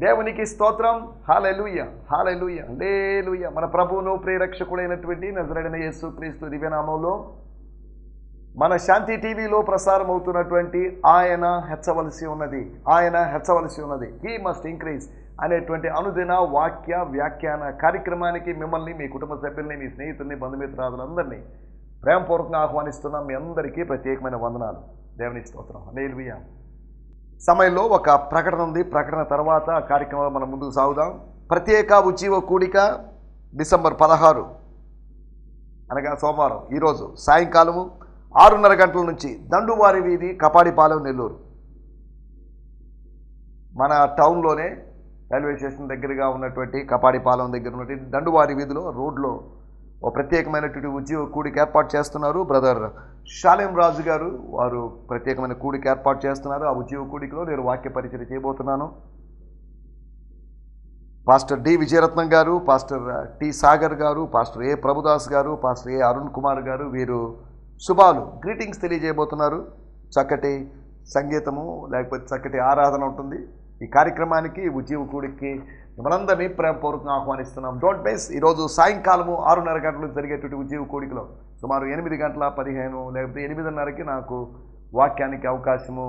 దేవునికి స్తోత్రం. Hallelujah hallelujah లేలుయ్య మన ప్రభువును ప్రేరక్షకుడైనటువంటి నజరడిన యేసు క్రీస్తు దివ్యనామంలో మన శాంతి టీవీలో ప్రసారం అవుతున్నటువంటి ఆయన హెచ్చవలసి ఉన్నది. ఆయన హెచ్చవలసి ఉన్నది. హీ మస్ట్ ఇంక్రీజ్ అనేటువంటి అనుదిన వాక్య వ్యాఖ్యాన కార్యక్రమానికి మిమ్మల్ని మీ కుటుంబ సభ్యుల్ని మీ స్నేహితుల్ని బంధుమిత్రాదులందరినీ ప్రేమపూర్వకంగా ఆహ్వానిస్తున్నాం. మీ అందరికీ ప్రత్యేకమైన వందనాలు. దేవుని స్తోత్రం. లేలుయ సమయంలో ఒక ప్రకటన ఉంది. ప్రకటన తర్వాత ఆ కార్యక్రమంలో మనం ముందుకు సాగుదాం. ప్రత్యేక ఉజ్జీవ కూడిక డిసెంబర్ పదహారు. అనగా సోమవారం. ఈరోజు సాయంకాలము ఆరున్నర గంటల నుంచి దండువారి వీధి కపాడిపాలెం నెల్లూరు. మన టౌన్లోనే రైల్వే స్టేషన్ దగ్గరగా ఉన్నటువంటి కపాడిపాలెం దగ్గర ఉన్నటువంటి దండువారి వీధిలో రోడ్లో ఓ ప్రత్యేకమైనటువంటి ఉద్యోగ కూడిక ఏర్పాటు చేస్తున్నారు. బ్రదర్ షాలేం రాజు గారు వారు ప్రత్యేకమైన కూడిక ఏర్పాటు చేస్తున్నారు. ఆ ఉద్యోగ కూడికలో నేను వాక్య పరిచయం చేయబోతున్నాను. పాస్టర్ డి విజయరత్నం గారు పాస్టర్ టి సాగర్ గారు పాస్టర్ ఏ ప్రభుదాస్ గారు పాస్టర్ ఏ అరుణ్ కుమార్ గారు వీరు శుభాలు గ్రీటింగ్స్ తెలియజేయబోతున్నారు. చక్కటి సంగీతము లేకపోతే చక్కటి ఆరాధన ఉంటుంది. ఈ కార్యక్రమానికి ఉద్యోగ కూడికి మనందరినీ ప్రేమపూర్వకంగా ఆహ్వానిస్తున్నాం. డోంట్ మిస్ ఈరోజు సాయంకాలము ఆరున్నర గంటలకు జరిగేటువంటి ఉద్యోగ కూడికలో. సుమారు ఎనిమిది గంటల పదిహేను లేకపోతే ఎనిమిదిన్నరకి నాకు వాక్యానికి అవకాశము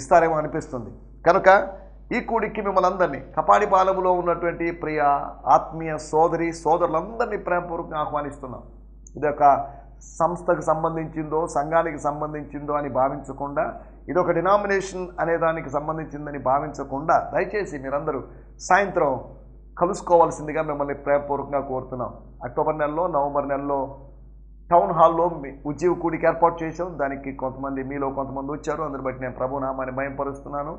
ఇస్తారేమో అనిపిస్తుంది. కనుక ఈ కూడికి మిమ్మల్ని అందరినీ కపాడిపాలెములో ఉన్నటువంటి ప్రియ ఆత్మీయ సోదరి సోదరులందరినీ ప్రేమపూర్వకంగా ఆహ్వానిస్తున్నాం. ఇది ఒక సంస్థకు సంబంధించిందో సంఘానికి సంబంధించిందో అని భావించకుండా ఇది ఒక డినామినేషన్ అనే దానికి సంబంధించిందని భావించకుండా దయచేసి మీరందరూ సాయంత్రం కలుసుకోవాల్సిందిగా మిమ్మల్ని ప్రేమపూర్వకంగా కోరుతున్నాం. అక్టోబర్ నెలలో నవంబర్ నెలలో టౌన్ హాల్లో ఉద్యోగ కూడికి ఏర్పాటు చేసాం దానికి కొంతమంది మీలో కొంతమంది వచ్చారు. అందరు బట్టి నేను ప్రభునామాన్ని భయంపరుస్తున్నాను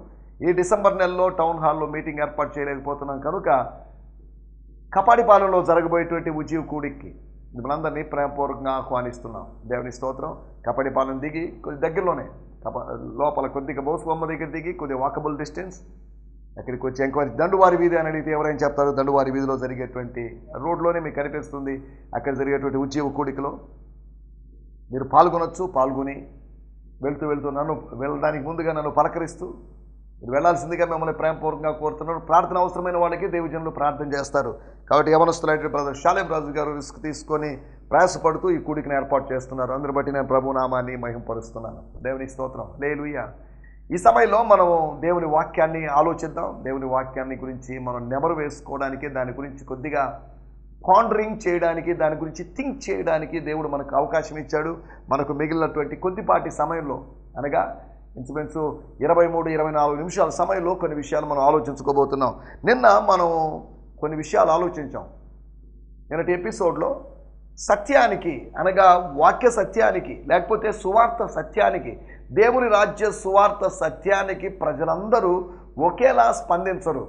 ఈ డిసెంబర్ నెలలో టౌన్ హాల్లో మీటింగ్ ఏర్పాటు చేయలేకపోతున్నాం. కనుక కపాడిపాలెంలో జరగబోయేటువంటి ఉద్యోగ కూడికి మిమ్మల్ని ప్రేమపూర్వకంగా ఆహ్వానిస్తున్నాం. దేవుని స్తోత్రం. కపాడిపాలెం దిగి కొద్ది దగ్గరలోనే కప లోపల కొద్దిగా బోసుబొమ్మ దగ్గర దిగి కొద్దిగా వాకబుల్ డిస్టెన్స్ అక్కడికి వచ్చి ఎంక్వైరీ దండువారి వీధి అని అడిగితే ఎవరైనా చెప్తారు? దండువారి వీధిలో జరిగేటువంటి రోడ్లోనే మీకు కనిపిస్తుంది. అక్కడ జరిగేటువంటి ఉద్యోగ కూడికలో మీరు పాల్గొనొచ్చు పాల్గొని వెళ్తూ వెళ్తూ నన్ను వెళ్ళడానికి ముందుగా నన్ను పలకరిస్తూ మీరు వెళ్ళాల్సిందిగా మిమ్మల్ని ప్రేమపూర్వకంగా కోరుతున్నారు. ప్రార్థన అవసరమైన వాళ్ళకి దేవజనులు ప్రార్థన చేస్తారు. కాబట్టి యవనస్తులైన బ్రదర్ షాలేం రాజు గారు రిస్క్ తీసుకొని ప్రయాసపడుతూ ఈ కూడికను ఏర్పాటు చేస్తున్నారు. అందరు బట్టి నేను ప్రభునామాన్ని మహింపరుస్తున్నాను. దేవుని స్తోత్రం. లేలుయ్య ఈ సమయంలో మనం దేవుని వాక్యాన్ని ఆలోచిద్దాం. దేవుని వాక్యాన్ని గురించి మనం నెమరు వేసుకోవడానికి దాని గురించి కొద్దిగా పాండరింగ్ చేయడానికి దాని గురించి థింక్ చేయడానికి దేవుడు మనకు అవకాశం ఇచ్చాడు. మనకు మిగిలినటువంటి కొద్దిపాటి సమయంలో అనగా ఇంచుమించు ఇరవై మూడు ఇరవై నాలుగు నిమిషాల సమయంలో కొన్ని విషయాలు మనం ఆలోచించుకోబోతున్నాం. నిన్న మనం కొన్ని విషయాలు ఆలోచించాం. నిన్నటి ఎపిసోడ్లో సత్యానికి అనగా వాక్య సత్యానికి లేకపోతే సువార్త సత్యానికి దేవుని రాజ్య సువార్త సత్యానికి ప్రజలందరూ ఒకేలా స్పందించరు.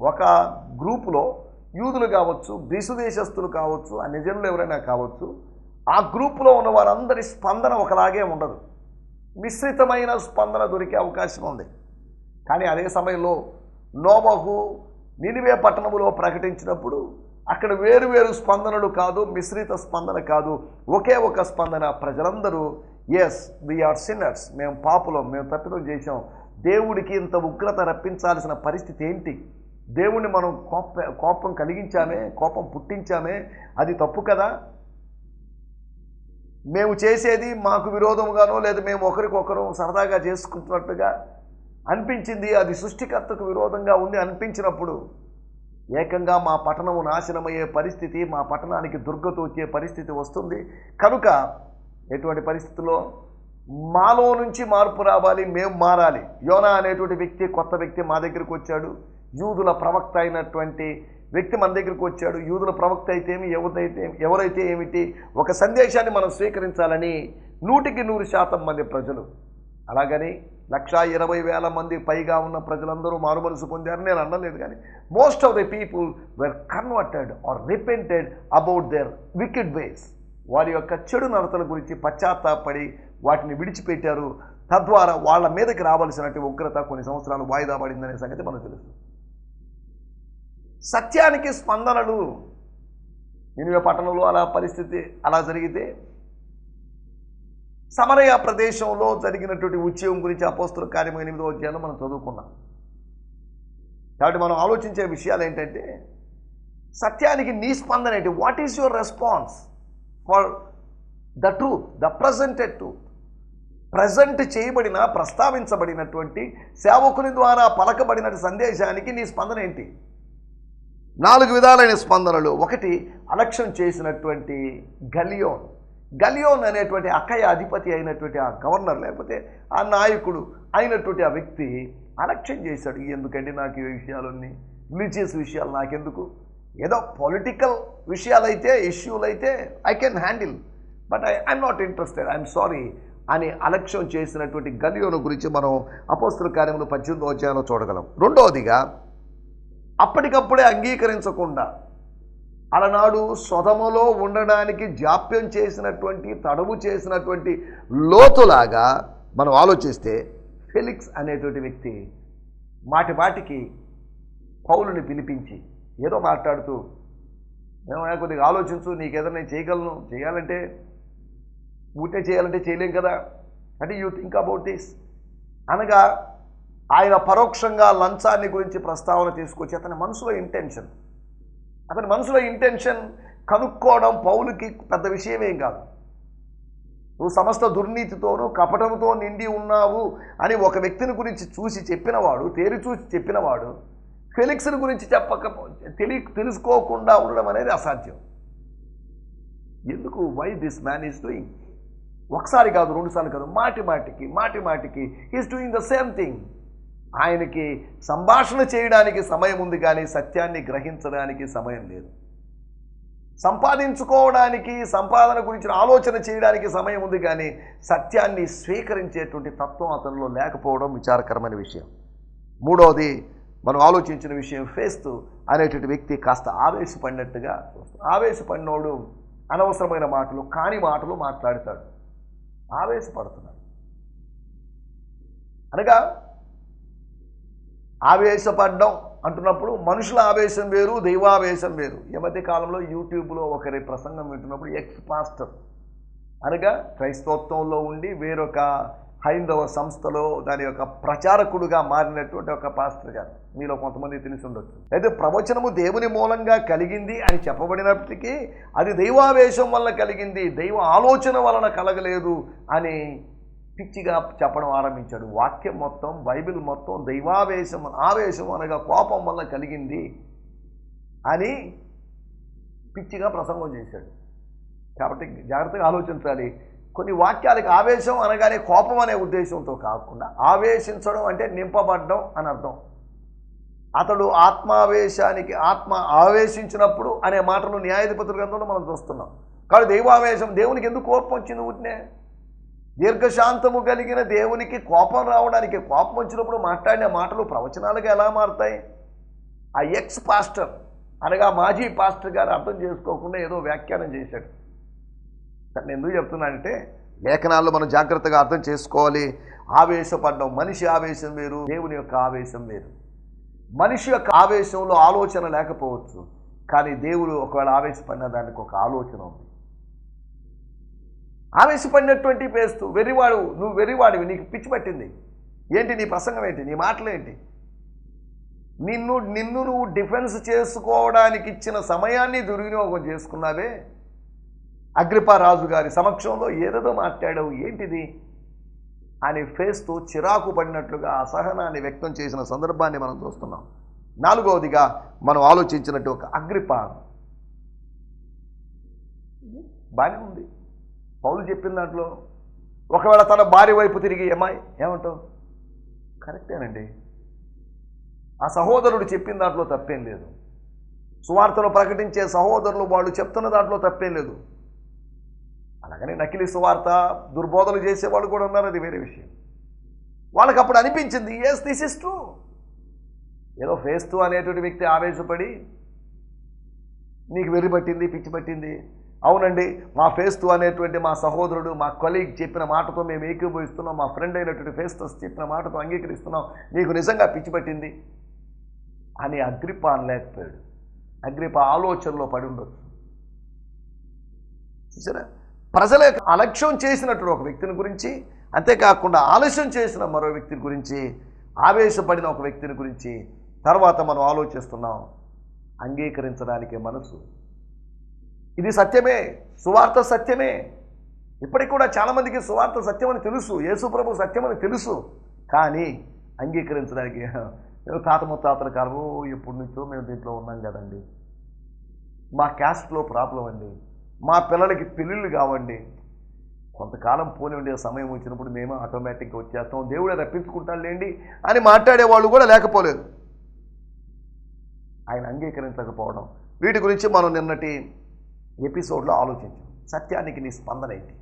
ఒక గ్రూపులో యూదులు కావచ్చు గ్రీసు దేశస్తులు కావచ్చు ఆ నిజంలో ఎవరైనా కావచ్చు ఆ గ్రూపులో ఉన్న వారందరి స్పందన ఒకలాగే ఉండదు. మిశ్రితమైన స్పందన దొరికే అవకాశం ఉంది. కానీ అదే సమయంలో నోబహు నిలివే పట్టణములో ప్రకటించినప్పుడు అక్కడ వేరు వేరు స్పందనలు కాదు మిశ్రిత స్పందన కాదు. ఒకే ఒక స్పందన ప్రజలందరూ ఎస్ వి ఆర్ సిన్నర్స్ మేము పాపులం మేము తప్పిదం చేశాం. దేవుడికి ఇంత ఉగ్రత రప్పించాల్సిన పరిస్థితి ఏంటి? దేవుణ్ణి మనం కోప కోపం కలిగించామే కోపం పుట్టించామే అది తప్పు కదా? మేము చేసేది మాకు విరోధముగానో లేదా మేము ఒకరికొకరు సరదాగా చేసుకుంటున్నట్టుగా అనిపించింది అది సృష్టికర్తకు విరోధంగా ఉంది అనిపించినప్పుడు ఏకంగా మా పట్టణము నాశనమయ్యే పరిస్థితి మా పట్టణానికి దుర్గత వచ్చే పరిస్థితి వస్తుంది. కనుక ఎటువంటి పరిస్థితుల్లో మాలో నుంచి మార్పు రావాలి మేము మారాలి. యోనా అనేటువంటి వ్యక్తి కొత్త వ్యక్తి మా దగ్గరికి వచ్చాడు. యూదుల ప్రవక్త అయినటువంటి వ్యక్తి మన దగ్గరికి వచ్చాడు. యూదుల ప్రవక్త అయితే ఏమి ఎవరైతే ఎవరైతే ఏమిటి ఒక సందేశాన్ని మనం స్వీకరించాలని నూటికి నూరు శాతం మంది ప్రజలు. అలాగని లక్షా ఇరవై వేల మంది పైగా ఉన్న ప్రజలందరూ మారుమనసు పొందారు నేను అనలేదు కానీ most of the people were converted or repented about their wicked ways వారి యొక్క చెడు నడతల గురించి పశ్చాత్తాపడి వాటిని విడిచిపెట్టారు. తద్వారా వాళ్ళ మీదకి రావాల్సినటువంటి ఉగ్రత కొన్ని సంవత్సరాలు వాయిదా పడిందనే సంగతి మనకు తెలుసు. సత్యానికి స్పందనలు. నినివే పట్టణంలో అలా పరిస్థితి అలా జరిగితే సమరయ ప్రదేశంలో జరిగినటువంటి ఉద్యమం గురించి అపోస్తుల కార్యం ఎనిమిదో అధ్యాయంలో మనం చదువుకున్నాం. కాబట్టి మనం ఆలోచించే విషయాలు ఏంటంటే సత్యానికి నీ స్పందన ఏంటి? What is your response for the truth the presented truth present చేయబడిన ప్రస్తావించబడినటువంటి సేవకుని ద్వారా పలకబడిన సందేశానికి నీ స్పందన ఏంటి? నాలుగు విధాలైన స్పందనలు. ఒకటి అలక్ష్యం చేసినటువంటి గలియోన్. గలియోన్ అనేటువంటి అక్కయ్య అధిపతి అయినటువంటి ఆ గవర్నర్ లేకపోతే ఆ నాయకుడు అయినటువంటి ఆ వ్యక్తి అలక్ష్యం చేశాడు. ఎందుకండి నాకు ఈ విషయాలన్నీ? రిలీజియస్ విషయాలు నాకెందుకు? ఏదో పొలిటికల్ విషయాలైతే ఇష్యూలు అయితే I can handle but I I'm not interested I'm sorry అని అలక్ష్యం చేసినటువంటి గలియోను గురించి మనం అపోస్తుల కార్యంలో పద్దెనిమిదో అధ్యాయంలో చూడగలం. రెండవదిగా అప్పటికప్పుడే అంగీకరించకుండా అలనాడు సొదములో ఉండడానికి జాప్యం చేసినటువంటి తడవు చేసినటువంటి లోతులాగా మనం ఆలోచిస్తే ఫెలిక్స్ అనేటువంటి వ్యక్తి మాటి మాటికి పౌలుని పిలిపించి ఏదో మాట్లాడుతూ ఏమైనా కొద్దిగా ఆలోచించు నీకేదో నేను చేయగలను చేయాలంటే ఊటే చేయాలంటే చేయలేం కదా. అంటే యూ థింక్ అబౌట్ దిస్ అనగా ఆయన పరోక్షంగా లంచాన్ని గురించి ప్రస్తావన తీసుకొచ్చి అతని మనసులో ఇంటెన్షన్ అతని మనసులో ఇంటెన్షన్ కనుక్కోవడం పౌలుకి పెద్ద విషయమేం కాదు. నువ్వు సమస్త దుర్నీతితోనూ కపటంతో నిండి ఉన్నావు అని ఒక వ్యక్తిని గురించి చూసి చెప్పినవాడు తేరి చూసి చెప్పినవాడు ఫెలిక్స్ని గురించి చెప్పక తెలి తెలుసుకోకుండా ఉండడం అనేది అసాధ్యం. ఎందుకు? Why this man is doing ఒకసారి కాదు రెండుసార్లు కాదు మాటి మాటికి మాటి మాటికి is doing the same thing ఆయనకి సంభాషణ చేయడానికి సమయం ఉంది కానీ సత్యాన్ని గ్రహించడానికి సమయం లేదు. సంపాదించుకోవడానికి సంపాదన గురించిన ఆలోచన చేయడానికి సమయం ఉంది కానీ సత్యాన్ని స్వీకరించేటువంటి తత్వం అతనిలో లేకపోవడం విచారకరమైన విషయం. మూడవది మనం ఆలోచించిన విషయం ఫేస్తు అనేటువంటి వ్యక్తి కాస్త ఆవేశపడినట్టుగా ఆవేశపడినోడు అనవసరమైన మాటలు కాని మాటలు మాట్లాడతాడు. ఆవేశపడుతున్నాడు. అనగా ఆవేశపడ్డం అంటున్నప్పుడు మనుషుల ఆవేశం వేరు దైవావేశం వేరు. ఈ మధ్య కాలంలో యూట్యూబ్లో ఒకరి ప్రసంగం వింటున్నప్పుడు ఎక్స్ పాస్టర్ అనగా క్రైస్తవత్వంలో ఉండి వేరొక హైందవ సంస్థలో దాని యొక్క ప్రచారకుడుగా మారినటువంటి ఒక పాస్టర్ గారు. మీలో కొంతమంది తెలిసి ఉండొచ్చు. అయితే ప్రవచనము దేవుని మూలంగా కలిగింది అని చెప్పబడినప్పటికీ అది దైవావేశం వల్ల కలిగింది దైవ ఆలోచన వలన కలగలేదు అని పిచ్చిగా చెప్పడం ఆరంభించాడు. వాక్యం మొత్తం బైబిల్ మొత్తం దైవావేశం ఆవేశం అనగా కోపం వల్ల కలిగింది అని పిచ్చిగా ప్రసంగం చేశాడు. కాబట్టి జాగ్రత్తగా ఆలోచించాలి. కొన్ని వాక్యాలకు ఆవేశం అనగానే కోపం అనే ఉద్దేశంతో కాకుండా ఆవేశించడం అంటే నింపబడ్డం అని అర్థం. అతడు ఆత్మావేశానికి ఆత్మ ఆవేశించినప్పుడు అనే మాటను న్యాయాధిపతుల గ్రంథంలో మనం చూస్తున్నాం. కాబట్టి దైవావేశం దేవునికి ఎందుకు కోపం వచ్చింది ఊటినే దీర్ఘశాంతము కలిగిన దేవునికి కోపం రావడానికి కోపం వచ్చినప్పుడు మాట్లాడిన మాటలు ప్రవచనాలుగా ఎలా మారుతాయి? ఆ ఎక్స్ పాస్టర్ అనగా మాజీ పాస్టర్ గారు అర్థం చేసుకోకుండా ఏదో వ్యాఖ్యానం చేశాడు. నేను ఎందుకు చెప్తున్నానంటే లేఖనాల్లో మనం జాగ్రత్తగా అర్థం చేసుకోవాలి. ఆవేశపడ్డం మనిషి ఆవేశం వేరు దేవుని యొక్క ఆవేశం వేరు. మనిషి యొక్క ఆవేశంలో ఆలోచన లేకపోవచ్చు కానీ దేవుడు ఒకవేళ ఆవేశపడిన దానికి ఒక ఆలోచన ఉంది. ఆవేశపడినటువంటి పేస్తూ వెర్రివాడు నువ్వు వెర్రివాడివి నీకు పిచ్చి పట్టింది. ఏంటి నీ ప్రసంగం ఏంటి? నీ మాటలు ఏంటి? నిన్ను నిన్ను నువ్వు డిఫెన్స్ చేసుకోవడానికి ఇచ్చిన సమయాన్ని దుర్వినియోగం చేసుకున్నావే? అగ్రిపా రాజు గారి సమక్షంలో ఏదేదో మాట్లాడావు ఏంటిది? అని ఫేస్తో చిరాకు పడినట్లుగా అసహనాన్ని వ్యక్తం చేసిన సందర్భాన్ని మనం చూస్తున్నాం. నాలుగవదిగా మనం ఆలోచించినట్టు ఒక అగ్రిపా బాగానే ఉంది. పౌలు చెప్పిన దాంట్లో ఒకవేళ తన భార్య వైపు తిరిగి ఏమాయ్ ఏమంటావు? కరెక్టేనండి. ఆ సహోదరుడు చెప్పిన దాంట్లో తప్పేం లేదు. సువార్తలు ప్రకటించే సహోదరులు వాళ్ళు చెప్తున్న దాంట్లో తప్పేం లేదు. అలాగనే నకిలీ సువార్త దుర్బోధలు చేసేవాళ్ళు కూడా ఉన్నారు అది వేరే విషయం. వాళ్ళకి అప్పుడు అనిపించింది ఎస్ దిస్ ఇస్ ట్రూ ఏదో ఫేస్తూ అనేటువంటి వ్యక్తి ఆవేశపడి నీకు వెర్రి పట్టింది పిచ్చి పట్టింది అవునండి మా ఫేస్తు అనేటువంటి మా సహోదరుడు మా కొలీగ్ చెప్పిన మాటతో మేము ఏకీభవిస్తున్నాం మా ఫ్రెండ్ అయినటువంటి ఫేస్తస్ చెప్పిన మాటతో అంగీకరిస్తున్నాం. నీకు నిజంగా పిచ్చి పట్టింది? అని అగ్రిప అనలేకపోయాడు అగ్రిప ఆలోచనలో పడి ఉండొచ్చు. చూసారా? ప్రజల యొక్క అలక్ష్యం చేసినటువంటి ఒక వ్యక్తిని గురించి అంతేకాకుండా ఆలస్యం చేసిన మరో వ్యక్తిని గురించి ఆవేశపడిన ఒక వ్యక్తిని గురించి తర్వాత మనం ఆలోచిస్తున్నాం. అంగీకరించడానికి మనసు. ఇది సత్యమే సువార్త సత్యమే. ఇప్పటికి కూడా చాలామందికి సువార్త సత్యమని తెలుసు యేసుప్రభు సత్యమని తెలుసు. కానీ అంగీకరించడానికి తాత ముత్తాతల కాలము "ఓ, ఎప్పటి నుంచో మేము దీంట్లో ఉన్నాం కదండి. మా క్యాస్ట్లో ప్రాబ్లం అండి. మా పిల్లలకి పెళ్ళిళ్ళు కావండి. కొంతకాలం పోని ఉండే సమయం వచ్చినప్పుడు మేము ఆటోమేటిక్గా వచ్చేస్తాం. దేవుడే రప్పించుకుంటాడు లేండి అని మాట్లాడే వాళ్ళు కూడా లేకపోలేదు. ఆయన అంగీకరించకపోవడం. వీటి గురించి మనం నిన్నటి ఎపిసోడ్లో ఆలోచించు. సత్యానికి నీ స్పందన ఏంటి?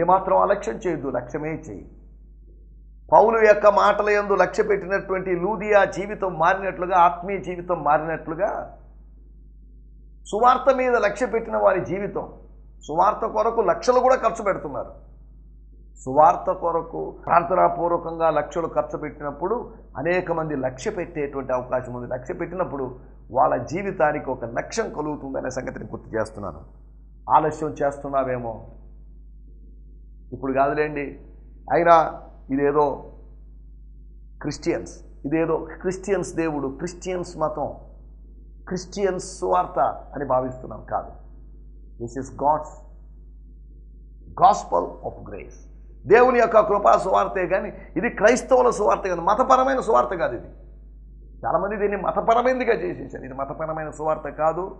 ఏమాత్రం అలక్ష్యం చేయొద్దు లక్ష్యమే చేయి. పౌలు యొక్క మాటల యందు లక్ష్య పెట్టినటువంటి లూదియా జీవితం మారినట్లుగా ఆత్మీయ జీవితం మారినట్లుగా సువార్త మీద లక్ష్య పెట్టిన వారి జీవితం సువార్త కొరకు లక్షలు కూడా ఖర్చు పెడుతున్నారు. సువార్త కొరకు ప్రార్థనాపూర్వకంగా లక్షలు ఖర్చు పెట్టినప్పుడు అనేక మంది లక్ష్య పెట్టేటువంటి అవకాశం ఉంది. లక్ష్య పెట్టినప్పుడు వాళ్ళ జీవితానికి ఒక లక్ష్యం కలుగుతుందనే సంగతిని గుర్తు చేస్తున్నాను. ఆలస్యం చేస్తున్నావేమో? ఇప్పుడు కాదులేండి. అయినా ఇదేదో క్రిస్టియన్స్ ఇదేదో క్రిస్టియన్స్ దేవుడు క్రిస్టియన్స్ మతం క్రిస్టియన్స్ స్వార్థ అని భావిస్తున్నాం కాదు. This is God's gospel of grace దేవుని యొక్క కృపా సువార్తే కానీ ఇది క్రైస్తవుల సువార్త కాదు మతపరమైన సువార్త కాదు ఇది. చాలామంది దీన్ని మతపరమైనదిగా చేసేసారు ఇది మతపరమైన సువార్త కాదు.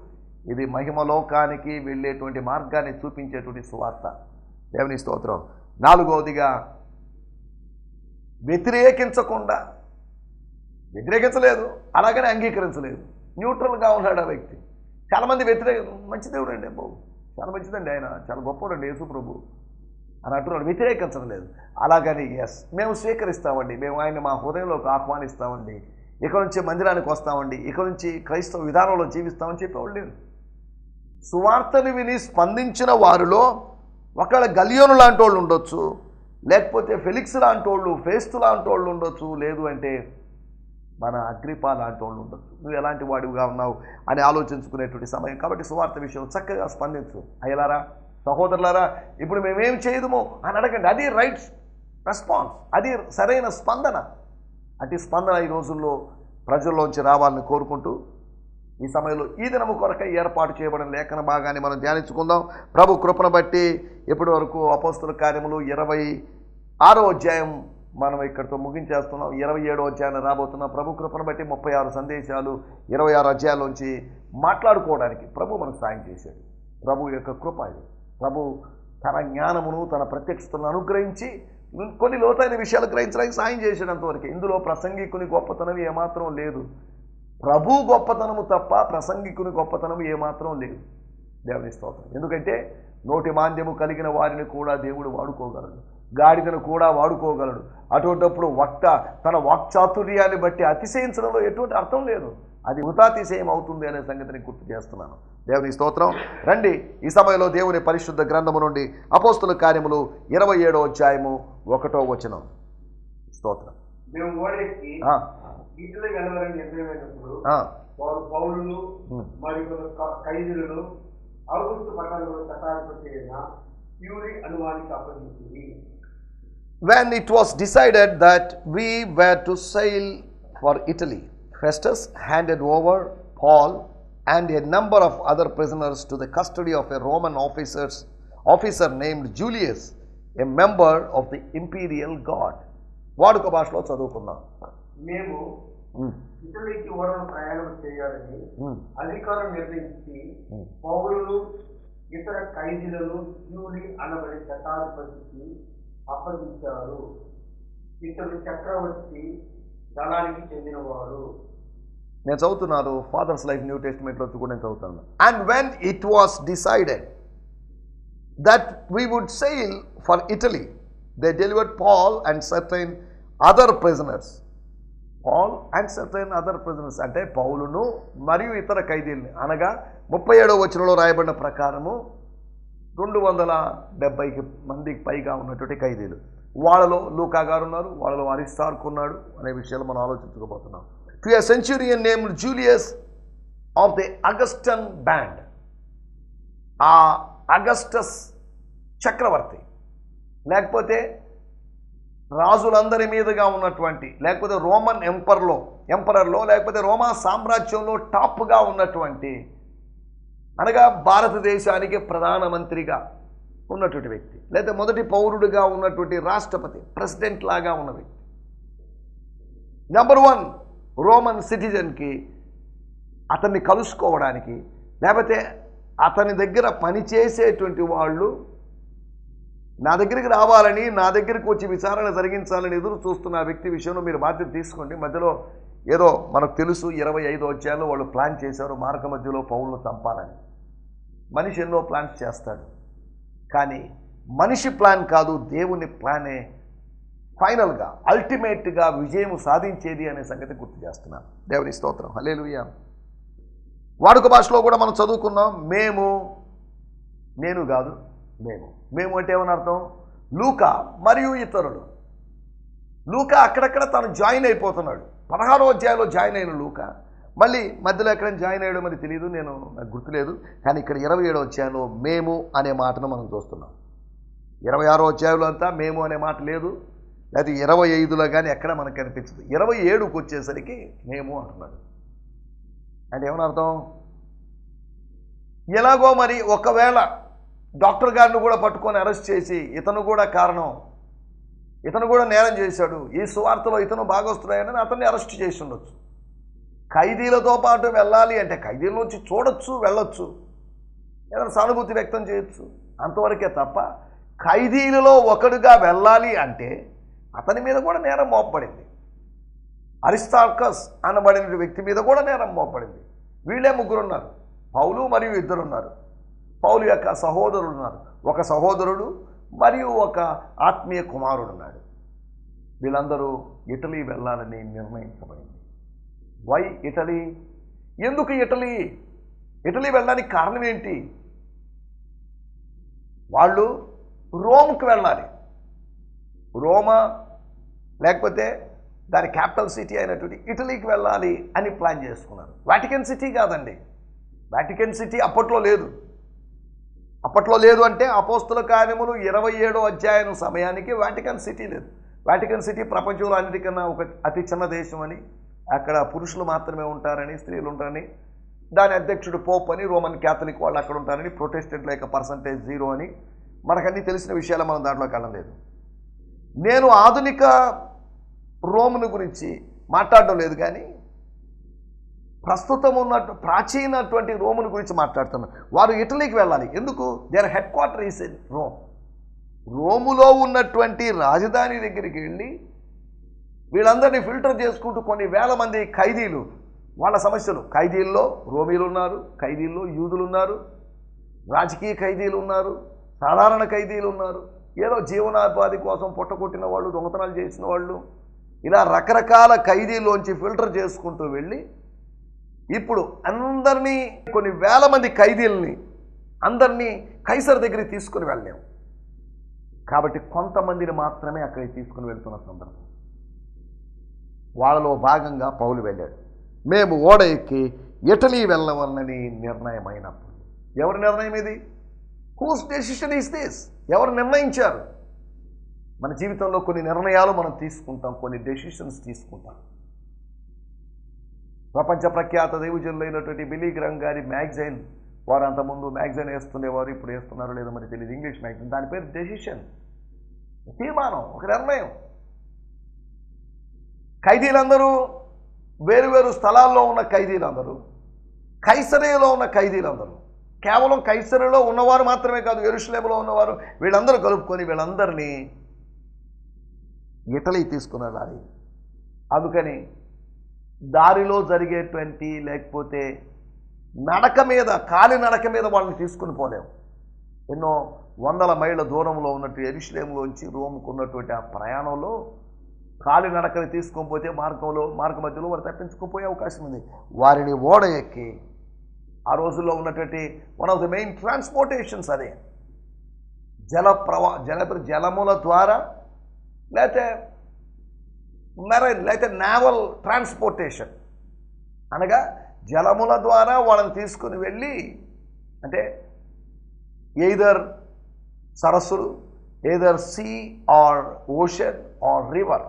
ఇది మహిమలోకానికి వెళ్ళేటువంటి మార్గాన్ని చూపించేటువంటి సువార్త. దేవుని స్తోత్రం. నాలుగవదిగా వ్యతిరేకించకుండా. వ్యతిరేకించలేదు. అలాగనే అంగీకరించలేదు. న్యూట్రల్గా ఉన్నాడు ఆ వ్యక్తి. చాలామంది వ్యతిరేక మంచి దేవుడు అండి బాబు చాలా మంచిదండి ఆయన. చాలా గొప్పవాడండి యేసు ప్రభు. అని అంటున్నాడు. వ్యతిరేకించడం లేదు. అలాగని ఎస్ మేము స్వీకరిస్తామండి. మేము ఆయన మా హృదయంలోకి ఆహ్వానిస్తామండి. ఇక నుంచి మందిరానికి వస్తామండి. ఇక నుంచి క్రైస్తవ విధానంలో జీవిస్తామని చెప్పేవాళ్ళు లేరు. సువార్తని విని స్పందించిన వారిలో ఒకవేళ గలియోను లాంటి వాళ్ళు ఉండొచ్చు లేకపోతే ఫెలిక్స్ లాంటి వాళ్ళు ఫేస్తు లాంటి వాళ్ళు ఉండొచ్చు లేదు అంటే మన అగ్రిపా లాంటి వాళ్ళు ఉండొచ్చు. నువ్వు ఎలాంటి వాడివిగా ఉన్నావు అని ఆలోచించుకునేటువంటి సమయం. కాబట్టి సువార్త విషయం చక్కగా స్పందించు. అయ్యలారా సహోదరులారా ఇప్పుడు మేమేం చేయదుము అని అడగండి. అది రైట్ రెస్పాన్స్ అది సరైన స్పందన. అటు స్పందన ఈ రోజుల్లో ప్రజల్లోంచి రావాలని కోరుకుంటూ ఈ సమయంలో ఈ దినము కొరకై ఏర్పాటు చేయబడిన లేఖన భాగాన్ని మనం ధ్యానించుకుందాం. ప్రభు కృపను బట్టి ఇప్పటి వరకు అపోస్తుల కార్యములు ఇరవై ఆరో అధ్యాయం మనం ఇక్కడితో ముగించేస్తున్నాం. ఇరవై ఏడో అధ్యాయాన్ని రాబోతున్నాం ప్రభు కృపను బట్టి ముప్పై ఆరు సందేశాలు ఇరవై ఆరు అధ్యాయాల్లోంచి మాట్లాడుకోవడానికి ప్రభు మనకు సాయం చేశాడు. ప్రభు యొక్క కృప ఇది. ప్రభు తన జ్ఞానమును తన ప్రత్యక్షతను అనుగ్రహించి కొన్ని లోతైన విషయాలు గ్రహించడానికి సాయం చేసినంతవరకు ఇందులో ప్రసంగికుని గొప్పతనం ఏమాత్రం లేదు. ప్రభు గొప్పతనము తప్ప ప్రసంగికుని గొప్పతనం ఏమాత్రం లేదు. దేవుని స్తోత్రం. ఎందుకంటే నోటి మాంద్యము కలిగిన వారిని కూడా దేవుడు వాడుకోగలడు. గాడిదను కూడా వాడుకోగలడు. అటువంటప్పుడు వక్త తన వాక్చాతుర్యాన్ని బట్టి అతిశయించడంలో ఎటువంటి అర్థం లేదు. అది హృతాతిశయం అవుతుంది అనే సంగతిని గుర్తు చేస్తున్నాను. దేవుని స్తోత్రం. రండి ఈ సమయంలో దేవుని పరిశుద్ధ గ్రంథము నుండి అపోస్తుల కార్యములు ఇరవై ఏడో అధ్యాయము ఒకటో వచనం స్తోత్రం మేము ఓడెక్కి ఆ, ఇటులో వెళ్ళాలని నిర్ణయమైనప్పుడు ఆ, వారు పౌరులు ఉమ్. మరియు కొంత క- ఖైదీలను అవగుస్తు పట్టణంలో శతాధిపతి అయిన ప్యూరి అనువానికి అప్పగించింది when it was decided that we were to sail for Italy, Festus handed over Paul and a number of other prisoners to the custody of a Roman officers, officer named Julius, a member of the imperial guard. వాడుక భాషలో చదువుకుందాం. మేము ఇటలీకి ఓడను ప్రయాణం చేయాలని అధికారం నిర్ణయించి. పౌరులు ఇతర ఖైదీలను ప్యూరి అనబడే శతాధిపతికి అప్పగించారు. ఇతడు చక్రవర్తి దళానికి చెందినవాడు. నేను చదువుతున్నాను ఫాదర్స్ లైఫ్ న్యూ టెస్టిమెంట్లో కూడా నేను చదువుతాను. And when it was decided that we would sail for Italy they delivered Paul and certain other prisoners Paul and certain other prisoners అంటే పౌలును మరియు ఇతర ఖైదీల్ని. అనగా ముప్పై ఏడవ వచనంలో రాయబడిన ప్రకారము రెండు వందల డెబ్బైకి మందికి పైగా ఉన్నటువంటి ఖైదీలు. వాళ్ళలో లూకా గారు ఉన్నారు వాళ్ళలో అరిస్టార్క్ ఉన్నాడు అనే విషయాలు మనం ఆలోచించుకోబోతున్నాం. To a centurion name Julius of the Augustan band ఆ అగస్టస్ చక్రవర్తి. లేకపోతే రాజులందరి మీదుగా ఉన్నటువంటి లేకపోతే రోమన్ ఎంపర్లో ఎంపరర్లో లేకపోతే రోమా సామ్రాజ్యంలో టాప్గా ఉన్నటువంటి అనగా భారతదేశానికి ప్రధానమంత్రిగా ఉన్నటువంటి వ్యక్తి లేదా మొదటి పౌరుడిగా ఉన్నటువంటి రాష్ట్రపతి ప్రెసిడెంట్ లాగా ఉన్న వ్యక్తి. నెంబర్ వన్ రోమన్ సిటిజన్కి అతన్ని కలుసుకోవడానికి లేకపోతే అతని దగ్గర పనిచేసేటువంటి వాళ్ళు నా దగ్గరికి రావాలని నా దగ్గరికి వచ్చి విచారణ జరిగించాలని ఎదురు చూస్తున్న వ్యక్తి విషయంలో మీరు బాధ్యత తీసుకోండి. మధ్యలో ఏదో మనకు తెలుసు ఇరవై ఐదు వచ్చాలో వాళ్ళు ప్లాన్ చేశారు మార్గ మధ్యలో పౌరులు చంపాలని. మనిషి ఎన్నో ప్లాన్స్ చేస్తాడు. కానీ మనిషి ప్లాన్ కాదు దేవుని ప్లానే ఫైనల్గా అల్టిమేట్గా విజయం సాధించేది అనే సంగతి గుర్తు చేస్తున్నాను. దేవుని స్తోత్రం. హలేలుయ్యా వాడుక భాషలో కూడా మనం చదువుకున్నాం మేము నేను కాదు మేము. మేము అంటే ఏమని అర్థం? లూకా మరియు ఇతరులు. లూకా అక్కడక్కడ తను జాయిన్ అయిపోతున్నాడు. పదహారో అధ్యాయంలో జాయిన్ అయిన లూకా. మళ్ళీ మధ్యలో ఎక్కడ జాయిన్ అయ్యడం మరి తెలియదు నేను నాకు గుర్తులేదు. కానీ ఇక్కడ ఇరవై ఏడో అధ్యాయంలో మేము అనే మాటను మనం చూస్తున్నాం. ఇరవై ఆరో అధ్యాయంలో అంతా మేము అనే మాట లేదు. లేకపోతే ఇరవై ఐదులో కానీ ఎక్కడ మనకు కనిపించదు. ఇరవై ఏడుకు వచ్చేసరికి మేము అంటున్నాడు. అంటే ఏమని అర్థం? ఎలాగో మరి ఒకవేళ డాక్టర్ గారిని కూడా పట్టుకొని అరెస్ట్ చేసి ఇతను కూడా కారణం. ఇతను కూడా నేరం చేశాడు. ఈ సువార్తలో ఇతను భాగొస్తున్నాయని అతన్ని అరెస్ట్ చేసి ఉండొచ్చు. ఖైదీలతో పాటు వెళ్ళాలి అంటే ఖైదీల నుంచి చూడొచ్చు వెళ్ళొచ్చు. ఏదైనా సానుభూతి వ్యక్తం చేయొచ్చు. అంతవరకే తప్ప ఖైదీలలో ఒకడుగా వెళ్ళాలి అంటే అతని మీద కూడా నేరం మోపబడింది. అరిస్టార్కస్ అనబడిన వ్యక్తి మీద కూడా నేరం మోపబడింది. వీళ్ళే ముగ్గురు ఉన్నారు పౌలు మరియు ఇద్దరు ఉన్నారు పౌలు యొక్క సహోదరుడు ఉన్నారు ఒక సహోదరుడు మరియు ఒక ఆత్మీయ కుమారుడు ఉన్నాడు. వీళ్ళందరూ ఇటలీ వెళ్ళాలని నిర్ణయించబడింది. Why Italy? ఎందుకు ఇటలీ? ఇటలీ వెళ్ళడానికి కారణం ఏంటి? వాళ్ళు రోమ్కి వెళ్ళాలి. రోమా లేకపోతే దాని క్యాపిటల్ సిటీ అయినటువంటి ఇటలీకి వెళ్ళాలి అని ప్లాన్ చేసుకున్నారు. వాటికన్ సిటీ కాదండి. వాటికన్ సిటీ అప్పట్లో లేదు. అప్పట్లో లేదు అంటే అపోస్తుల కార్యములు ఇరవై ఏడో అధ్యాయం సమయానికి వాటికన్ సిటీ లేదు. వాటికన్ సిటీ ప్రపంచంలో అన్నిటికన్నా ఒక అతి చిన్న దేశం అని అక్కడ పురుషులు మాత్రమే ఉంటారని స్త్రీలు ఉంటారని దాని అధ్యక్షుడు పోప్ అని రోమన్ క్యాథలిక్ వాళ్ళు అక్కడ ఉంటారని ప్రొటెస్టెంట్ల యొక్క పర్సంటేజ్ జీరో అని మనకన్నీ తెలిసిన విషయాలు మనం దాంట్లోకి వెళ్ళలేదు నేను ఆధునిక రోమును గురించి మాట్లాడడం లేదు కానీ ప్రస్తుతం ఉన్న ప్రాచీనటువంటి రోమును గురించి మాట్లాడుతున్నాను వారు ఇటలీకి వెళ్ళాలి. ఎందుకు? Their headquarter is in Rome రోములో ఉన్నటువంటి రాజధాని దగ్గరికి వెళ్ళి వీళ్ళందరినీ ఫిల్టర్ చేసుకుంటూ కొన్ని వేల మంది ఖైదీలు వాళ్ళ సమస్యలు. ఖైదీల్లో రోమీలు ఉన్నారు ఖైదీల్లో యూదులు ఉన్నారు రాజకీయ ఖైదీలు ఉన్నారు సాధారణ ఖైదీలు ఉన్నారు. ఏదో జీవనోపాధి కోసం పుట్టకొట్టిన వాళ్ళు దొంగతనాలు చేసిన వాళ్ళు. ఇలా రకరకాల ఖైదీలోంచి ఫిల్టర్ చేసుకుంటూ వెళ్ళి ఇప్పుడు అందరినీ కొన్ని వేల మంది ఖైదీలని అందరినీ కైసర్ దగ్గరికి తీసుకుని వెళ్ళలేము కాబట్టి కొంతమందిని మాత్రమే అక్కడికి తీసుకుని వెళ్తున్న సందర్భం. వాళ్ళలో భాగంగా పౌలు వెళ్ళాడు. మేము ఓడ ఎక్కి ఇటలీ వెళ్ళవాలని నిర్ణయం అయినప్పుడు ఎవరి నిర్ణయం ఇది? హూస్ డెసిషన్ ఈస్ దిస్ ఎవరు నిర్ణయించారు? మన జీవితంలో కొన్ని నిర్ణయాలు మనం తీసుకుంటాం కొన్ని డెసిషన్స్ తీసుకుంటాం. ప్రపంచ ప్రఖ్యాత దైవజనులైనటువంటి బిలీ గ్రహం గారి మ్యాగజైన్ వారు అంతకుముందు మ్యాగజైన్ వేస్తుండేవారు ఇప్పుడు వేస్తున్నారో లేదో మరి తెలియదు ఇంగ్లీష్ మ్యాగజైన్. దాని పేరు డెసిషన్. తీర్మానం ఒక నిర్ణయం. ఖైదీలందరూ వేరు వేరు స్థలాల్లో ఉన్న ఖైదీలందరూ కైసరేలో ఉన్న ఖైదీలందరూ కేవలం కైసరిలో ఉన్నవారు మాత్రమే కాదు ఎరుషులేములో ఉన్నవారు వీళ్ళందరూ కలుపుకొని వీళ్ళందరినీ ఇటలీ తీసుకుని వెళ్ళాలి అందుకని దారిలో జరిగేటువంటి లేకపోతే నడక మీద కాలి నడక మీద వాళ్ళని తీసుకుని పోలేము ఎన్నో వందల మైళ్ళ దూరంలో ఉన్నట్టు ఎరుషులేములోంచి రోమ్కు ఉన్నటువంటి ఆ ప్రయాణంలో కాలి నడకని తీసుకొని పోతే మార్గంలో మార్గ మధ్యలో వారు తప్పించుకుపోయే అవకాశం ఉంది. వారిని ఓడ ఎక్కి ఆ రోజుల్లో ఉన్నటువంటి one of the main transportations అదే. జల ప్రవా జల జలముల ద్వారా లేకపోతే మెరైన్ లేకపోతే నావల్ ట్రాన్స్పోర్టేషన్. అనగా జలముల ద్వారా వాళ్ళని తీసుకుని వెళ్ళి అంటే ఎయిదర్ సరస్సులు either sea or ocean or river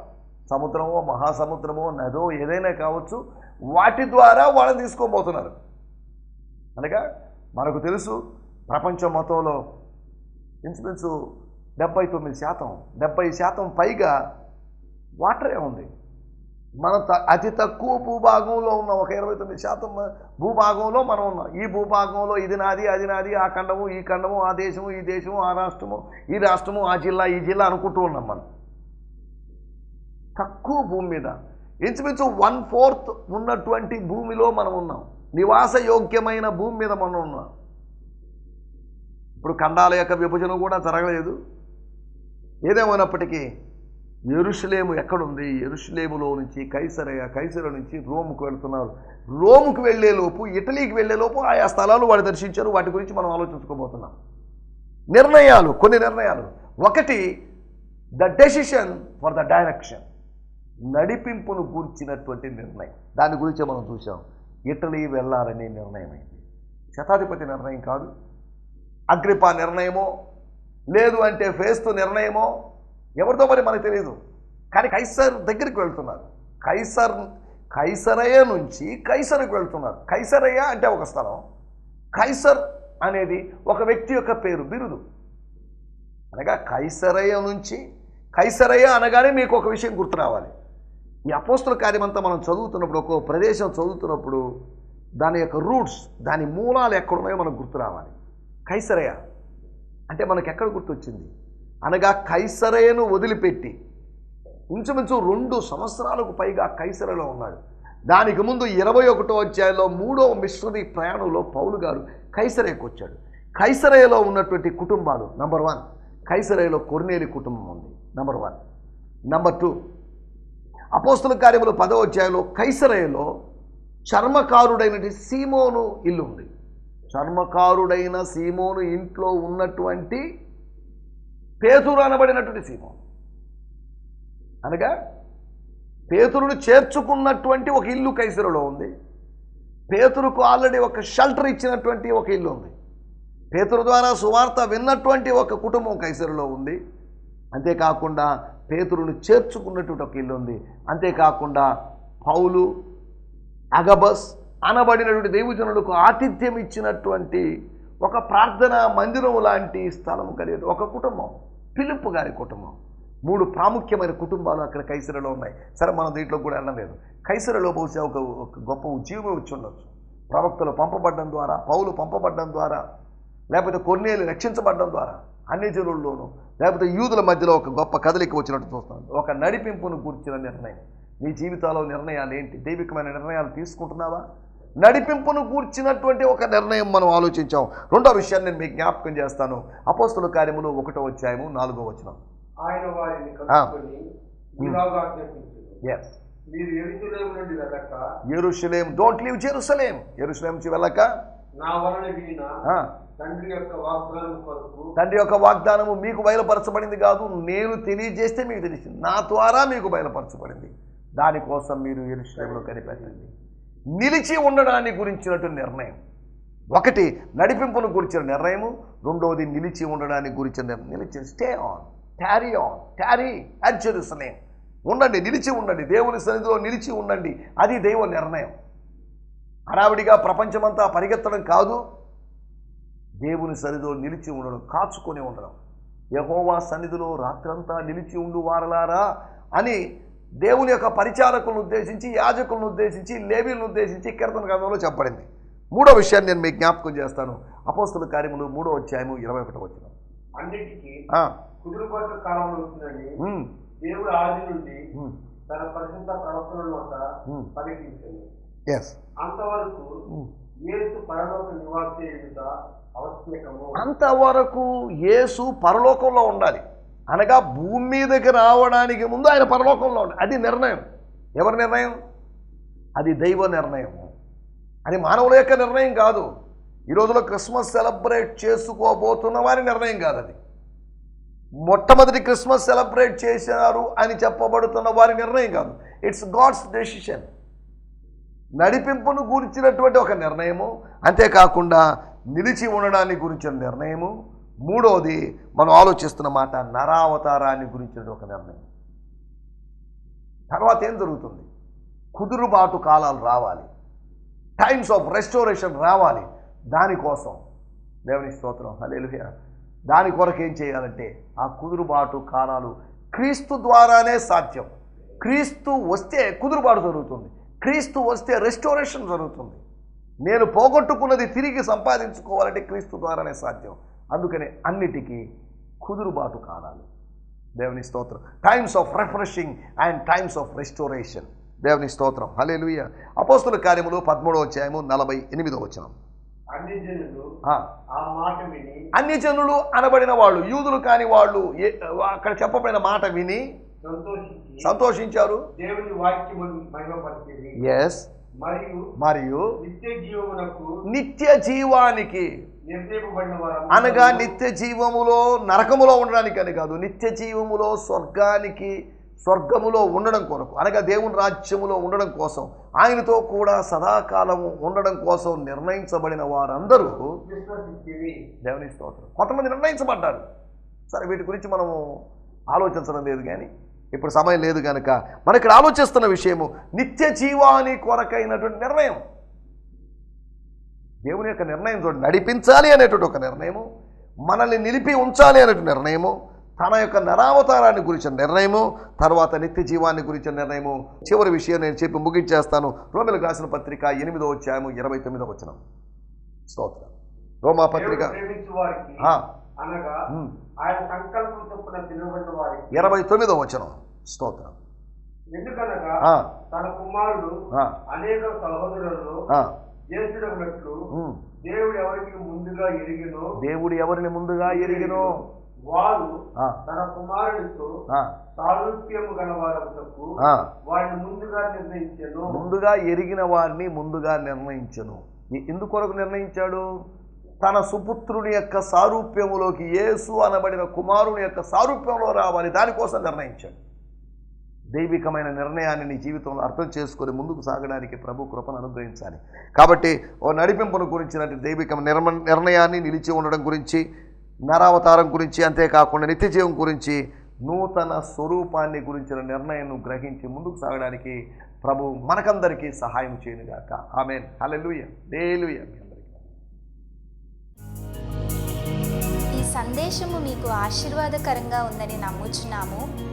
సముద్రమో మహాసముద్రమో నదో ఏదైనా కావచ్చు వాటి ద్వారా వాళ్ళని తీసుకోబోతున్నారు అనగా మనకు తెలుసు ప్రపంచం మొత్తంలో ఇంచుమించు డెబ్బై తొమ్మిది శాతం డెబ్బై శాతం పైగా వాటరే ఉంది? మన త- అతి తక్కువ భూభాగంలో ఉన్న ఒక ఇరవై తొమ్మిది శాతం భూభాగంలో మనం ఉన్నాం. ఈ భూభాగంలో ఇది నాది అది నాది ఆ ఖండము ఈ ఖండము ఆ దేశము ఈ దేశము ఆ రాష్ట్రము ఈ రాష్ట్రము ఆ జిల్లా ఈ జిల్లా అనుకుంటూ ఉన్నాం మనం. తక్కువ భూమి మీద. ఇంచుమించు వన్ ఫోర్త్ ఉన్నటువంటి భూమిలో మనం ఉన్నాం. నివాస యోగ్యమైన భూమి మీద మనం ఉన్నాం. ఇప్పుడు ఖండాల యొక్క విభజన కూడా జరగలేదు. ఏదేమైనప్పటికీ ఎరుషులేము ఎక్కడుంది? ఎరుషులేములో నుంచి కైసరయ కైసర నుంచి రోముకు వెళ్తున్నారు. రోముకు వెళ్ళేలోపు ఇటలీకి వెళ్ళేలోపు ఆయా స్థలాలు వాడు దర్శించారు. వాటి గురించి మనం ఆలోచించుకోబోతున్నాం. నిర్ణయాలు కొన్ని నిర్ణయాలు. ఒకటి the decision for the direction నడిపింపును గూర్చినటువంటి నిర్ణయం. దాని గురించి మనం చూసాం ఇటలీ వెళ్ళాలనే నిర్ణయమైంది. శతాధిపతి నిర్ణయం కాదు. అగ్రిపా నిర్ణయమో లేదు అంటే ఫేస్తు నిర్ణయమో ఎవరితో మరి మనకు తెలియదు కానీ కైసర్ దగ్గరికి వెళ్తున్నారు. కైసర్ కైసరయ్య నుంచి కైసరకు వెళ్తున్నారు. కైసరయ్య అంటే ఒక స్థలం. కైసర్ అనేది ఒక వ్యక్తి యొక్క పేరు బిరుదు. అనగా కైసరయ్య నుంచి కైసరయ్య అనగానే మీకు ఒక విషయం గుర్తు రావాలి. ఈ అపోస్తుల కార్యమంతా మనం చదువుతున్నప్పుడు ఒక్కో ప్రదేశం చదువుతున్నప్పుడు దాని యొక్క రూట్స్ దాని మూలాలు ఎక్కడున్నాయో మనకు గుర్తు రావాలి. కైసరయ్య అంటే మనకు ఎక్కడ గుర్తొచ్చింది? అనగా కైసరయను వదిలిపెట్టి ఇంచుమించు రెండు సంవత్సరాలకు పైగా కైసరలో ఉన్నాడు. దానికి ముందు ఇరవై ఒకటో అధ్యాయంలో మూడో మిషనరీ ప్రయాణంలో పౌలు గారు కైసరయ్యకు వచ్చాడు. కైసరయలో ఉన్నటువంటి కుటుంబాలు నంబర్ వన్ కైసరయలో కొర్నేలి కుటుంబం ఉంది నంబర్ వన్ నంబర్ టూ అపోస్తుల కార్యములు పదో అధ్యాయంలో కైసరయలో చర్మకారుడైనటువంటి సీమోను ఇల్లు ఉంది. చర్మకారుడైన సీమోను ఇంట్లో ఉన్నటువంటి పేతురు అనబడినటువంటి సీమోను. అనగా పేతురును చేర్చుకున్నటువంటి ఒక ఇల్లు కైసరులో ఉంది. పేతురుకు ఆల్రెడీ ఒక షెల్టర్ ఇచ్చినటువంటి ఒక ఇల్లు ఉంది. పేతురు ద్వారా సువార్త విన్నటువంటి ఒక కుటుంబం కైసరులో ఉంది. అంతేకాకుండా పేతురును చేర్చుకున్నటువంటి ఒక ఇల్లు ఉంది. అంతేకాకుండా పౌలు అగబస్ అనబడినటువంటి దేవుజనులకు ఆతిథ్యం ఇచ్చినటువంటి ఒక ప్రార్థనా మందిరం లాంటి స్థలం కలిగి ఒక కుటుంబం. పిలుపు గారి కుటుంబం. మూడు ప్రాముఖ్యమైన కుటుంబాలు అక్కడ కైసరలో ఉన్నాయి. సరే మనం దీంట్లో కూడా వెళ్ళలేదు. కైసరలో బహుశా ఒక ఒక గొప్ప ఉద్యోగం వచ్చి ఉండొచ్చు. ప్రవక్తలు పంపబడడం ద్వారా పౌలు పంపబడడం ద్వారా లేకపోతే కొన్నేళ్ళు రక్షించబడడం ద్వారా అన్ని జనుల్లోనూ లేకపోతే యూదుల మధ్యలో ఒక గొప్ప కదలిక వచ్చినట్టు చూస్తాను ఒక నడిపింపును కూర్చిన నిర్ణయం. నీ జీవితాల్లో నిర్ణయాలు ఏంటి? దైవికమైన నిర్ణయాలు తీసుకుంటున్నావా? నడిపింపును కూర్చినటువంటి ఒక నిర్ణయం మనం ఆలోచించాం. రెండో విషయాన్ని నేను మీకు జ్ఞాపకం చేస్తాను. అపోస్తుల కార్యములు ఒకటో అధ్యాయము నాలుగో ఎరుషలేం డోంట్ లీవ్ జెరూసలేం ఎరుషలేం నుంచి వెళ్ళక తండ్రి యొక్క వాగ్దానము మీకు బయలుపరచబడింది కాదు. నేను తెలియజేస్తే మీకు తెలిసింది. నా ద్వారా మీకు బయలుపరచబడింది. దానికోసం మీరు ఎరుషలేంలో కనిపెట్టండి. నిలిచి ఉండడాన్ని గురించినటు నిర్ణయం. ఒకటి నడిపింపును గురించిన నిర్ణయము. రెండవది నిలిచి ఉండడానికి గురించిన నిలిచి stay on tarry on tarry at Jerusalem ఉండండి నిలిచి ఉండండి. దేవుని సన్నిధిలో నిలిచి ఉండండి. అది దైవ నిర్ణయం. హడావిడిగా ప్రపంచమంతా పరిగెత్తడం కాదు. దేవుని సన్నిధిలో నిలిచి ఉండడం కాచుకొని ఉండడం. యహోవా సన్నిధిలో రాత్రంతా నిలిచి ఉండు వారలారా అని దేవుని యొక్క పరిచారకులను ఉద్దేశించి యాజకులను ఉద్దేశించి లేవీలను ఉద్దేశించి కీర్తన గ్రంథంలో చెప్పబడింది. మూడో విషయాన్ని నేను మీకు జ్ఞాపకం చేస్తాను. అపోస్తుల కార్యములు మూడో అధ్యాయము ఇరవై ఒకటో వచ్చిన అంతవరకు యేసు పరలోకంలో ఉండాలి. అనగా భూమి మీదకి రావడానికి ముందు ఆయన పరలోకంలో ఉండే. అది నిర్ణయం. ఎవరి నిర్ణయం? అది దైవ నిర్ణయం అది మానవుల యొక్క నిర్ణయం కాదు. ఈ రోజులో క్రిస్మస్ సెలబ్రేట్ చేసుకోబోతున్న వారి నిర్ణయం కాదు అది. మొట్టమొదటి క్రిస్మస్ సెలబ్రేట్ చేశారు అని చెప్పబడుతున్న వారి నిర్ణయం కాదు. ఇట్స్ గాడ్స్ డెసిషన్ నడిపింపును గురించినటువంటి ఒక నిర్ణయము. అంతేకాకుండా నిలిచి ఉండడాన్ని గురించిన నిర్ణయము. మూడవది మనం ఆలోచిస్తున్న మాట నరావతారాన్ని గురించిన ఒక నిర్ణయం. తర్వాత ఏం జరుగుతుంది? కుదురుబాటు కాలాలు రావాలి. టైమ్స్ ఆఫ్ రెస్టోరేషన్ రావాలి. దానికోసం దేవుని స్తోత్రం. హల్లెలూయా. దాని కొరకు ఏం చేయాలంటే ఆ కుదురుబాటు కాలాలు క్రీస్తు ద్వారానే సాధ్యం. క్రీస్తు వస్తే కుదురుబాటు జరుగుతుంది. క్రీస్తు వస్తే రెస్టోరేషన్ జరుగుతుంది. నేను పోగొట్టుకున్నది తిరిగి సంపాదించుకోవాలంటే క్రీస్తు ద్వారానే సాధ్యం. అందుకనే అన్నిటికీ కుదురుబాటు కాలాలు. దేవుని స్తోత్రం. Times of refreshing and times of restoration దేవుని స్తోత్రం. హలే లూయ అపోస్తుల కార్యములు పదమూడో అధ్యాయము నలభై ఎనిమిదో వచనం. అన్ని జనులు అనబడిన వాళ్ళు యూదులు కాని వాళ్ళు అక్కడ చెప్పబడిన మాట విని సంతోషించి సంతోషించారు? ఎస్ మరియు నిత్య జీవానికి అనగా నిత్య జీవములో నరకములో ఉండడానికి అని కాదు నిత్య జీవములో స్వర్గానికి స్వర్గములో ఉండడం కొరకు అనగా దేవుని రాజ్యములో ఉండడం కోసం ఆయనతో కూడా సదాకాలము ఉండడం కోసం నిర్ణయించబడిన వారందరూ దేవుని స్తోత్రం. కొంతమంది నిర్ణయించబడ్డారు. సరే వీటి గురించి మనము ఆలోచించడం లేదు కానీ ఇప్పుడు సమయం లేదు కనుక మన ఇక్కడ ఆలోచిస్తున్న విషయము నిత్య జీవాని కొరకైనటువంటి నిర్ణయం. దేవుని యొక్క నిర్ణయం చూడండి. నడిపించాలి అనేటువంటి ఒక నిర్ణయము మనల్ని నిలిపి ఉంచాలి అనేటువంటి నిర్ణయము తన యొక్క నరావతారాన్ని గురించిన నిర్ణయము తర్వాత నిత్య జీవాన్ని గురించిన నిర్ణయము. చివరి విషయం నేను చెప్పి ముగించేస్తాను. రోమిలకు రాసిన పత్రిక ఎనిమిదో వచ్చాము ఇరవై తొమ్మిదో వచ్చిన స్తోత్రం. రోమా పత్రిక. ఇరవై తొమ్మిదో వచనం. స్తోత్రం. ఎందుకనగా తన కుమారుడు అనేక సహోదరులను ఉమ్. దేవుడు ఎవరికి ముందుగా ఎరిగినో దేవుడు ఎవరిని ముందుగా ఎరిగినో? వారు తన కుమారుడితో సారూప్యము గలవారమునకు ఆ. వారిని ముందుగా నిర్ణయించాను. ముందుగా ఎరిగిన వారిని ముందుగా నిర్ణయించను. ఎందుకొరకు నిర్ణయించాడు? తన సుపుత్రుని యొక్క సారూప్యములోకి యేసు అనబడిన కుమారుని యొక్క సారూప్యంలో రావాలి. దానికోసం నిర్ణయించాడు. దైవికమైన నిర్ణయాన్ని నీ జీవితంలో అర్థం చేసుకొని ముందుకు సాగడానికి ప్రభు కృపను అనుగ్రహించాలి. కాబట్టి ఓ నడిపింపును గురించినటువంటి దైవిక నిర్మ నిర్ణయాన్ని నిలిచి ఉండడం గురించి నరావతారం గురించి అంతేకాకుండా నిత్యజీవం గురించి నూతన స్వరూపాన్ని గురించిన నిర్ణయం గ్రహించి ముందుకు సాగడానికి ప్రభు మనకందరికీ సహాయం చేయనుగాక. ఆమె హలెలుయ హల్లెలూయ ఈ సందేశము మీకు ఆశీర్వాదకరంగా ఉందని నమ్ముచున్నాము.